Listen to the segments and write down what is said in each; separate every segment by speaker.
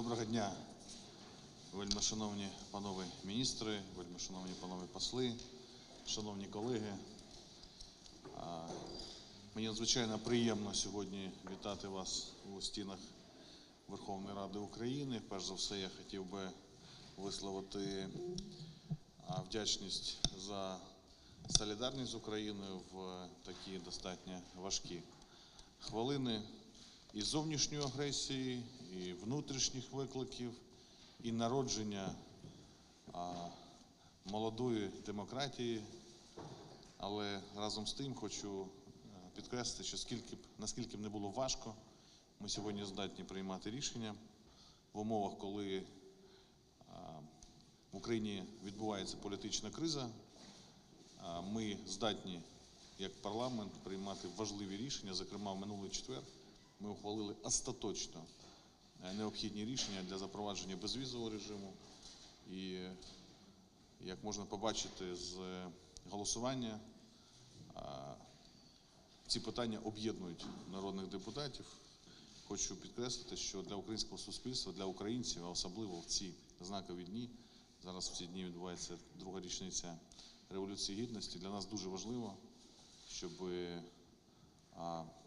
Speaker 1: дня, вельмишановні панове міністри, вельмишановні панове посли, шановні колеги. Мені надзвичайно приємно сьогодні вітати вас у стінах Верховної Ради України. Перш за все, я хотів би висловити вдячність за солідарність з Україною в такі достатньо важкі хвилини і зовнішньої агресії, і внутрішніх викликів, і народження молодої демократії. Але разом з тим хочу е, підкреслити, що скільки б наскільки б не було важко, ми сьогодні здатні приймати рішення в умовах, коли а, в Україні відбувається політична криза. Ми здатні як парламент приймати важливі рішення. Зокрема, в минулий четвер ми ухвалили остаточно е, необхідні рішення для запровадження безвізового режиму. І як можна побачити з е, голосування, ці питання об'єднують народних депутатів. Хочу підкреслити, що для українського суспільства, для українців, а особливо в ці знакові дні, зараз в ці дні відбувається друга річниця Революції Гідності. Для нас дуже важливо, щоб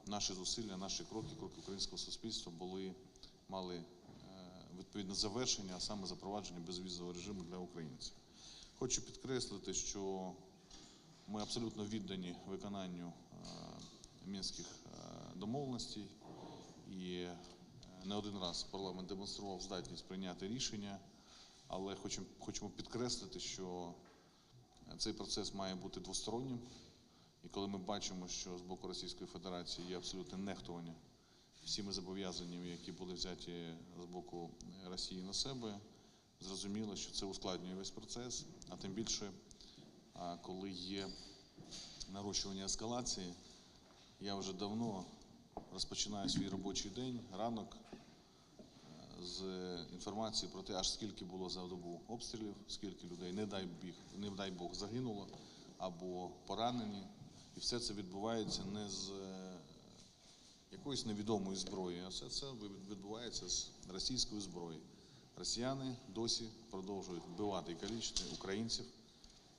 Speaker 1: наші зусилля, наші кроки, кроки українського суспільства були мали е, відповідне завершення, а саме запровадження безвізового режиму для українців. Хочу підкреслити, що ми абсолютно віддані виконанню е, мінських е, домовленостей, і не один раз парламент демонстрував здатність прийняти рішення, але хочемо підкреслити, що цей процес має бути двостороннім. І коли ми бачимо, що з боку Російської Федерації є абсолютне нехтування всіми зобов'язаннями, які були взяті з боку Росії на себе, зрозуміло, що це ускладнює весь процес, а тим більше, коли є нарощування ескалації, я вже давно розпочинаю свій робочий день, ранок е, з інформації про те, аж скільки було за добу обстрілів, скільки людей, не дай біг, не дай Бог, загинуло або поранені. І все це відбувається не з е, якоїсь невідомої зброї, а все це відбувається з російської зброї. Росіяни досі продовжують вбивати і калічити українців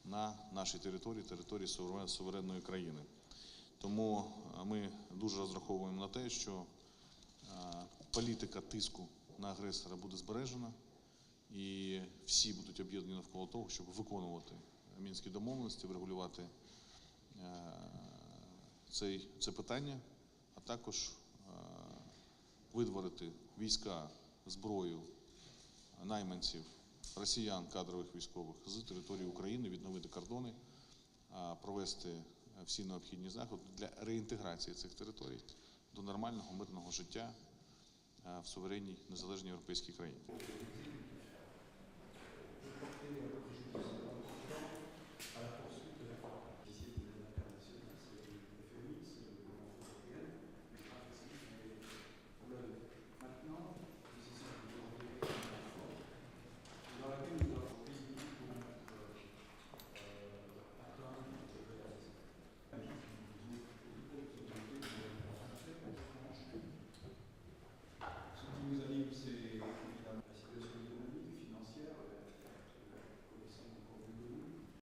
Speaker 1: на нашій території, території суверенної країни. Тому ми дуже розраховуємо на те, що політика тиску на агресора буде збережена, і всі будуть об'єднані навколо того, щоб виконувати мінські домовленості, врегулювати це питання, також е, видворити війська, зброю, найманців, росіян, кадрових військових з території України, відновити кордони, провести е, всі необхідні заходи для реінтеграції цих територій до нормального мирного життя е, в суверенній незалежній європейській країні.